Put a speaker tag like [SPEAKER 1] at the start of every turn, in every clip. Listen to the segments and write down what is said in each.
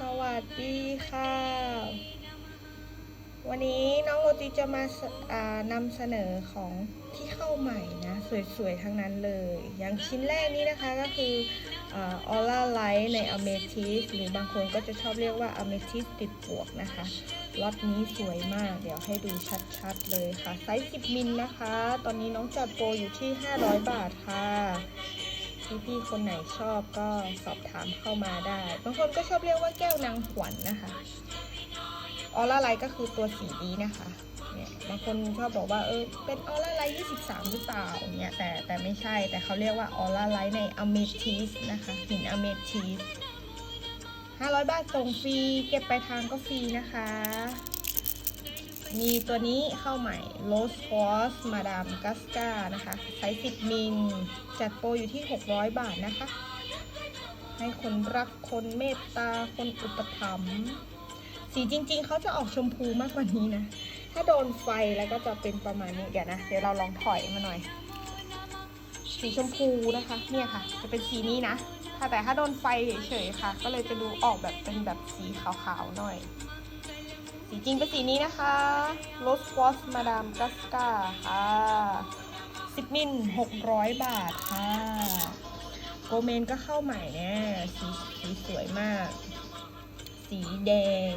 [SPEAKER 1] สวัสดีค่ะ วันนี้น้องโรติจะมาสอ่านำเสนอของที่เข้าใหม่นะ สวยๆ ทั้งนั้นเลย อย่างชิ้นแรกนี้นะคะก็คือออร่าไลท์ในอเมทิสหรือบางคนก็จะชอบเรียกว่าอเมทิสติดปวกนะคะล็อตนี้สวยมาก เดี๋ยวให้ดูชัดๆเลยค่ะ ไซส์ 10 มิลนะคะ ตอนนี้น้องจัดโปรอยู่ที่ 500 บาทค่ะ พี่ๆคนไหนชอบก็สอบถามเข้ามาได้บางคนก็ชอบเรียกว่าแก้วนางขวัญนนะคะออร่าไลท์ก็คือตัวสีนี้นะคะเนี่ยบางคนชอบบอกว่าเออเป็นออร่าไลท์23 หรือเปล่าเนี่ยแต่แต่ไม่ใช่แต่เขาเรียกว่าออร่าไลท์ในอเมทิสนะคะหินอเมทิส500 บาทส่งฟรี เก็บไปลายทางก็ฟรีนะคะ มีตัวนี้เข้าใหม่ Rose Quartz Madame Gasca นะคะไซส์ 10 มิล จัดโปรอยู่ที่ 600 บาทนะคะ ให้คนรักคนเมตตา คนอุปถัมภ์สีจริงๆ เขาจะออกชมพูมากกว่านี้นะ ถ้าโดนไฟแล้วก็จะเป็นประมาณนี้ เดี๋ยวนะ เดี๋ยวเราลองถอยมาหน่อย สีชมพูนะคะ เนี่ยค่ะ จะเป็นสีนี้นะถ้าแต่ถ้าโดนไฟเฉยๆค่ะ ก็เลยจะดูออกแบบเป็นแบบสีขาวๆหน่อย สีจริงเป็นสีนี้นะคะ Rose Quartz Madame Gasca ค่ะ10มิล600บาทค่ะ โกเมนก็เข้าใหม่เนี่ยสีสีสวยมาก สีแดง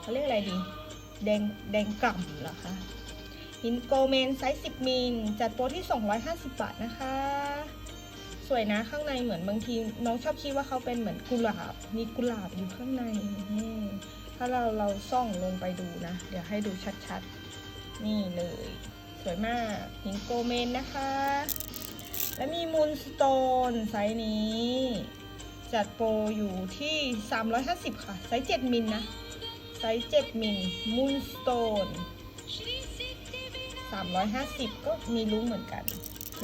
[SPEAKER 1] เขาเรียกอะไรดี แดงแดงกล่ำเหรอคะหินโกเมนไซส์10มิลจัดโปรที่ 250 บาทนะคะ สวยนะข้างในเหมือนบางที น้องชอบคิดว่าเขาเป็นเหมือนกุหลาบ มีกุหลาบอยู่ข้างในนี่ ถ้าเราเราส่องลงไปดูนะ เดี๋ยวให้ดูชัดๆ นี่เลย สวยมากหินโกเมนนะคะ และมีมูลสโตนไซส์นี้ จัดโปรอยู่ที่ 350 ค่ะ ไซส์ 7 มิลนะไซส์ 7 มิลมูลสโตน350 ก็มีลุ้งเหมือนกันโอเค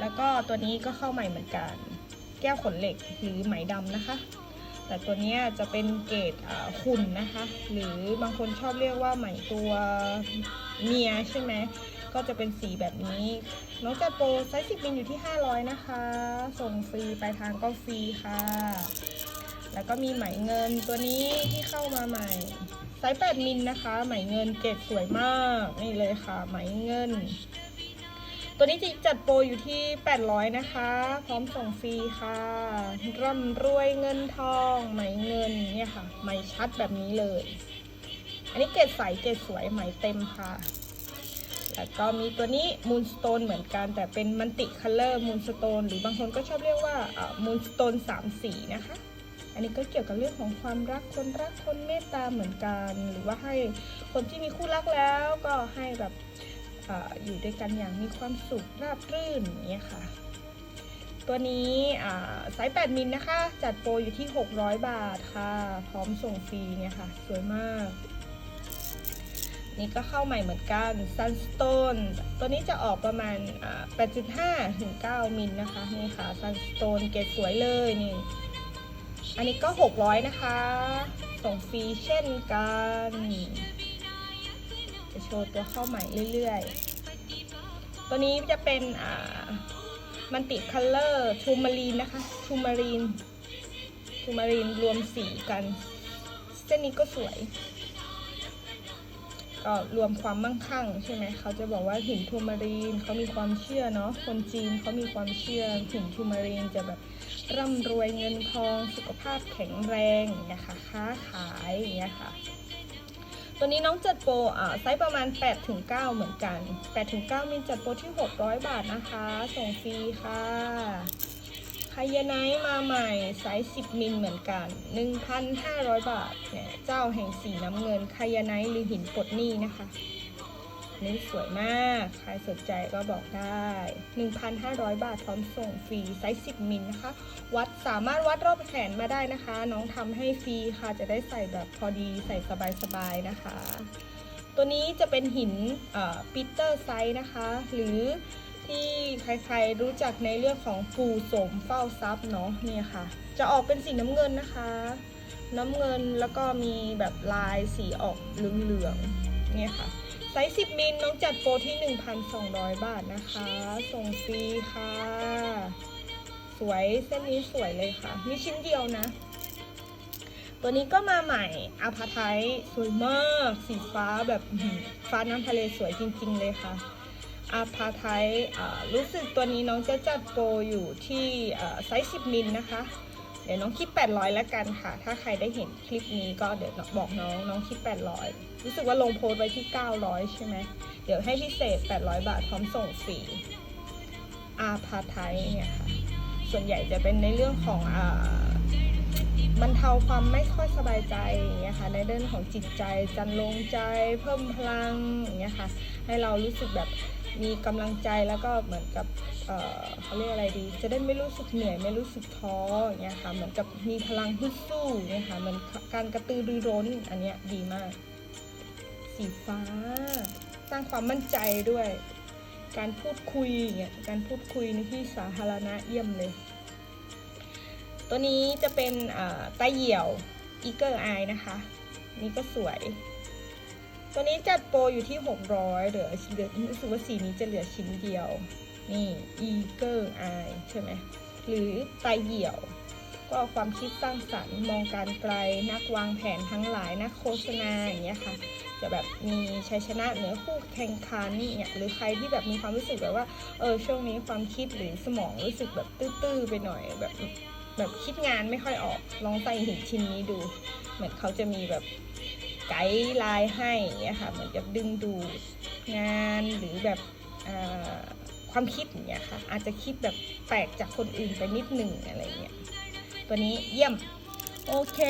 [SPEAKER 1] แล้วก็ตัวนี้ก็เข้าใหม่เหมือนกัน แก้วขนเหล็กหรือไหมดำนะคะ แต่ตัวนี้จะเป็นเกรดขุ่นนะคะ หรือบางคนชอบเรียกว่าไหมตัวเมียใช่ไหมก็จะเป็นสีแบบนี้ น้องจัดโปรไซส์10มิลอยู่ที่ 500 นะคะ ส่งฟรีปลายทางก็ฟรีค่ะ แล้วก็มีไหมเงินตัวนี้ที่เข้ามาใหม่ ไซส์8มิลนะคะ ไหมเงินเกรดสวยมาก นี่เลยค่ะ ไหมเงิน ตัวนี้จะจัดโปรอยู่ที่ 800 นะคะ พร้อมส่งฟรีค่ะ ร่ำรวยเงินทองไหมเงินเนี่ยค่ะ ไหมชัดแบบนี้เลย อันนี้เกรดใสเกรดสวยไหมเต็มค่ะ แล้วก็มีตัวนี้มูนสโตนเหมือนกัน แต่เป็นมันติคัลเลอร์มูนสโตนหรือบางคนก็ชอบเรียกว่ามูนสโตนสามสีนะคะ อันนี้ก็เกี่ยวกับเรื่องของความรักคนรักคนเมตตาเหมือนกัน หรือว่าให้คนที่มีคู่รักแล้วก็ให้แบบ อาอยู่ด้วยกันอย่างมีความสุขราบรื่นอย่างเงี้ยค่ะ ตัวนี้อ่าไซส์8มิลนะคะ จัดโปรอยู่ที่ 600 บาทค่ะ พร้อมส่งฟรีเนี่ยค่ะ สวยมาก นี่ก็เข้าใหม่เหมือนกัน Sunstone ตัวนี้จะออกประมาณ 8.5ถึง9มิลนะคะ นี่ค่ะ Sunstone เกรดสวยเลยนี่ อันนี้ก็ 600 นะคะ ส่งฟรีเช่นกัน โชว์ตัวเข้าใหม่เรื่อยๆ ตัวนี้จะเป็นอ่ามันติคัลเลอร์ทูมารีนนะคะทูมารีนทูมารีนรวมสีกัน เส้นนี้ก็สวย ก็รวมความมั่งคั่งใช่ไหมเขาจะบอกว่าหินทูมารีนเขามีความเชื่อเนาะคนจีนเขามีความเชื่อหินทูมารีนจะแบบร่ำรวยเงินทองสุขภาพแข็งแรงอย่างเงี้ยค่ะค้าขายอย่างเงี้ยค่ะ ตัวนี้น้องจัดโปรอ่าไซส์ประมาณ 8-9 เหมือนกัน 8-9มิลจัดโปรที่ 600 บาทนะคะ ส่งฟรีค่ะไคยาไนายมาใหม่ไซส์ 10 มิลเหมือนกัน 1,500 บาทเนี่ยเจ้าแห่งสีน้ำเงินไคยาไนายหรือหินปลดหนี้นะคะ นี่สวยมาก ใครสนใจก็บอกได้ 1,500 บาทพร้อมส่งฟรีไซส์ 10 มิลนะคะ วัดสามารถวัดรอบแขนมาได้นะคะ น้องทำให้ฟรีค่ะ จะได้ใส่แบบพอดีใส่สบายๆนะคะ ตัวนี้จะเป็นหินปีเตอร์ไซส์นะคะ หรือที่ใครๆรู้จักในเรื่องของปูโสมเฝ้าทรัพย์เนาะเนี่ยค่ะ จะออกเป็นสีน้ำเงินนะคะ น้ำเงินแล้วก็มีแบบลายสีออกเหลืองๆเนี่ยค่ะ ไซส์10 มิลน้องจัดโปรที่ 1,200 บาทนะคะ ส่งฟรีค่ะ สวยเส้นนี้สวยเลยค่ะ มีชิ้นเดียวนะ ตัวนี้ก็มาใหม่อาพาไทสวยมาก สีฟ้าแบบฟ้าน้ำทะเลสวยจริง ๆ เลยค่ะอาพาไทรู้สึกตัวนี้น้องจะจัดโปรอยู่ที่ไซส์ 10 มิลนะคะ เดี๋ยวน้องคิด 800 แล้วกันค่ะ ถ้าใครได้เห็นคลิปนี้ก็เดี๋ยวบอกน้องน้องคิด 800 รู้สึกว่าลงโพสไว้ที่ 900 ใช่ไหม เดี๋ยวให้พิเศษ 800 บาทพร้อมส่งฟรีอาพาไทเนี่ยค่ะ ส่วนใหญ่จะเป็นในเรื่องของอ่าบรรเทาความไม่ค่อยสบายใจอย่างเงี้ยค่ะ ในเรื่องของจิตใจจันลงใจ เพิ่มพลังอย่างเงี้ยค่ะ ให้เรารู้สึกแบบมีกำลังใจแล้วก็เหมือนกับเเขาเรียกอะไรดี จะได้ไม่รู้สึกเหนื่อยไม่รู้สึกท้ออย่างเงี้ยค่ะ เหมือนกับมีพลังฮึดสู้เงี้ยค่ะ เหมือนการกระตือรือร้นอันเนี้ยดีมาก สีฟ้า สร้างความมั่นใจด้วย การพูดคุยอย่างเงี้ยการพูดคุยในที่สาธารณะเยี่ยมเลย ตัวนี้จะเป็นตาเหี่ยวอีเกอร์ไอนะคะ นี่ก็สวย ตัวนี้จัดโปรอยู่ที่ 600เหลือเหลือรู้สึกว่าสีนี้จะเหลือชิ้นเดียว นี่ Eagle Eye ใช่ไหมหรือไตาเหี่ยว ก็ความคิดสร้างสรรค์มองการไกลนักวางแผนทั้งหลายนักโฆษณาอย่างเงี้ยค่ะจะแบบมีชัยชนะเหนือคู่แข่งขันเนี่ยหรือใครที่แบบมีความรู้สึกแบบว่าเออช่วงนี้ความคิดหรือสมองรู้สึกแบบตื้อๆไปหน่อยแบบแบบคิดงานไม่ค่อยออกลองใส่หินชิ้นนี้ดู เหมือนเขาจะมีแบบไกด์ไลน์ให้อย่างเงี้ยค่ะเหมือนกับดึงดูดงานหรือแบบความคิดอย่างเงี้ยค่ะอาจจะคิดแบบแปลกจากคนอื่นไปนิดหนึ่งอะไรเงี้ย ตัวนี้เยี่ยม โอเค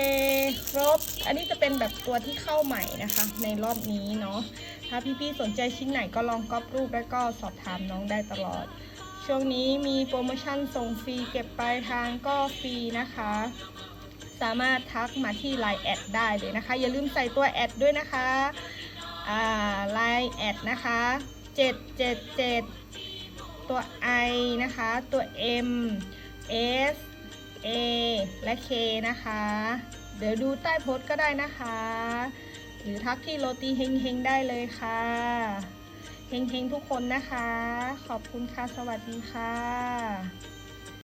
[SPEAKER 1] ครบ อันนี้จะเป็นแบบตัวที่เข้าใหม่นะคะ ในรอบนี้เนาะ ถ้าพี่ๆสนใจชิ้นไหนก็ลองก๊อปรูปแล้วก็สอบถามน้องได้ตลอด ช่วงนี้มีโปรโมชั่นส่งฟรีเก็บปลายทางก็ฟรีนะคะ สามารถทักมาที่ Line แอดได้เลยนะคะ อย่าลืมใส่ตัวแอดด้วยนะคะอ่า Line แอดนะคะ777 ตัว I นะคะ ตัว M S A และเคนะคะ เดี๋ยวดูใต้โพสต์ก็ได้นะคะ หรือทักที่โรตีเฮงเฮงได้เลยค่ะเฮงเฮงทุกคนนะคะ ขอบคุณค่ะ สวัสดีค่ะ